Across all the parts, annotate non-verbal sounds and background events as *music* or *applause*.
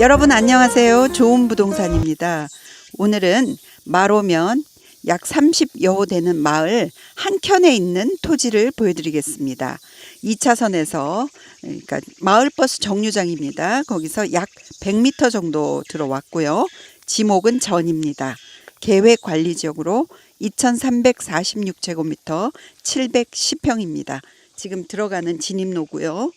여러분 안녕하세요. 좋은 부동산입니다. 오늘은 마로면 약 30여 호 되는 마을 한켠에 있는 토지를 보여드리겠습니다. 2차선에서 그러니까 마을버스 정류장입니다. 거기서 약 100m 정도 들어왔고요. 지목은 전입니다. 계획 관리 지역으로 2346제곱미터 710평입니다. 지금 들어가는 진입로고요.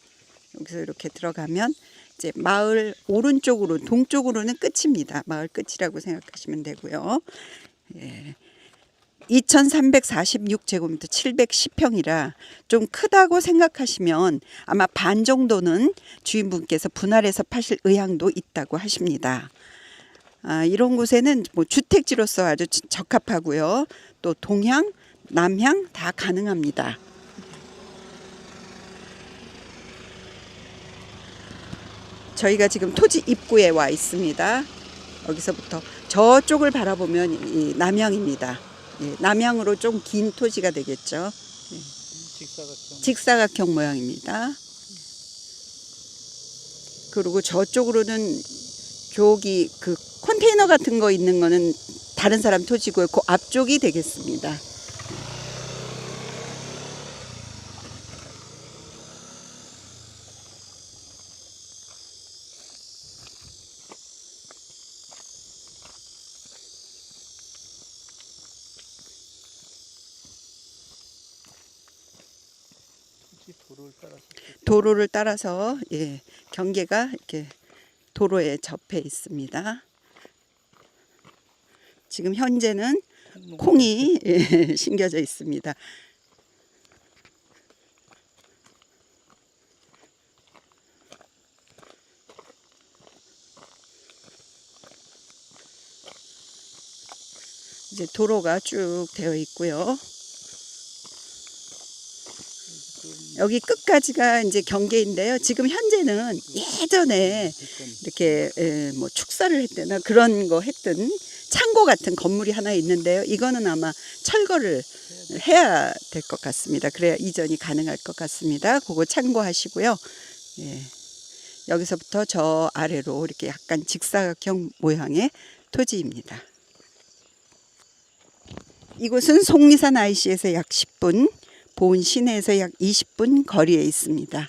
여기서 이렇게 들어가면 이제 마을 오른쪽으로 동쪽으로는 끝입니다. 마을 끝이라고 생각하시면 되고요. 예. 2346제곱미터 710평이라 좀 크다고 생각하시면 아마 반 정도는 주인분께서 분할해서 파실 의향도 있다고 하십니다. 아, 이런 곳에는 뭐 주택지로서 아주 지- 적합하고요. 또 동향, 남향 다 가능합니다. 저희가 지금 토지 입구에 와 있습니다. 여기서부터 저쪽을 바라보면 이 남향입니다. 예, 남향으로 좀 긴 토지가 되겠죠. 직사각형. 직사각형 모양입니다. 그리고 저쪽으로는 저기 그 컨테이너 같은 거 있는 거는 다른 사람 토지고요. 그 앞쪽이 되겠습니다. 도로를 따라서 예, 경계가 이렇게 도로에 접해 있습니다. 지금 현재는 콩이 예, *laughs* 심겨져 있습니다. 이제 도로가 쭉 되어 있고요. 여기 끝까지가 이제 경계인데요. 지금 현재는 예전에 이렇게 에, 뭐 축사를 했대나 그런 거 했던 창고 같은 건물이 하나 있는데요. 이거는 아마 철거를 해야 될 것 같습니다. 그래야 이전이 가능할 것 같습니다. 그거 참고하시고요. 예. 여기서부터 저 아래로 이렇게 약간 직사각형 모양의 토지입니다. 이곳은 속리산 IC에서 약 10분, 보은 시내에서 약 20분 거리에 있습니다.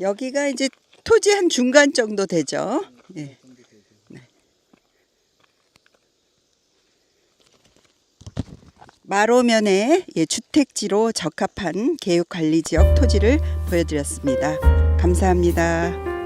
여기가 이제 토지 한 중간 정도 되죠. 예. 네. 마로면의 예, 주택지로 적합한 계획관리 지역 토지를 보여드렸습니다. 감사합니다.